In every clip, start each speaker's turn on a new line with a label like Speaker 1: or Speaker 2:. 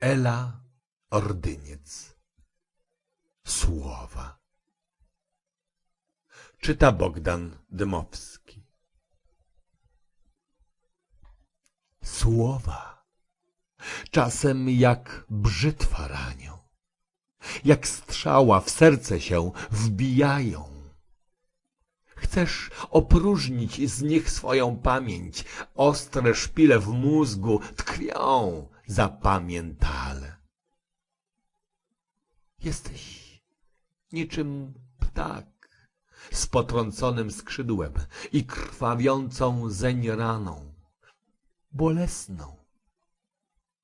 Speaker 1: Ela Ordyniec. Słowa. Czyta Bogdan Dymowski. Słowa. Czasem jak brzytwa ranią, jak strzała w serce się wbijają. Chcesz opróżnić z nich swoją pamięć, ostre szpile w mózgu tkwią zapamiętale. Jesteś niczym ptak z potrąconym skrzydłem i krwawiącą zeń raną, bolesną,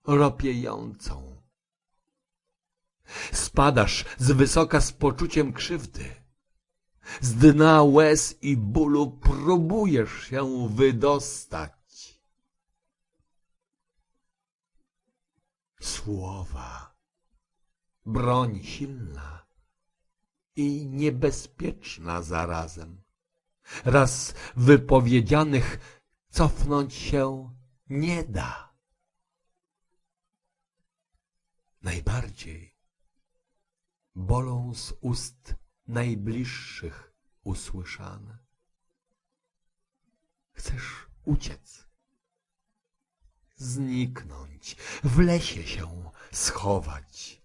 Speaker 1: ropiejącą. Spadasz z wysoka z poczuciem krzywdy. Z dna łez i bólu próbujesz się wydostać. Słowa, broń silna i niebezpieczna zarazem. Raz wypowiedzianych cofnąć się nie da. Najbardziej bolą z ust najbliższych usłyszane. Chcesz uciec, zniknąć, w lesie się schować.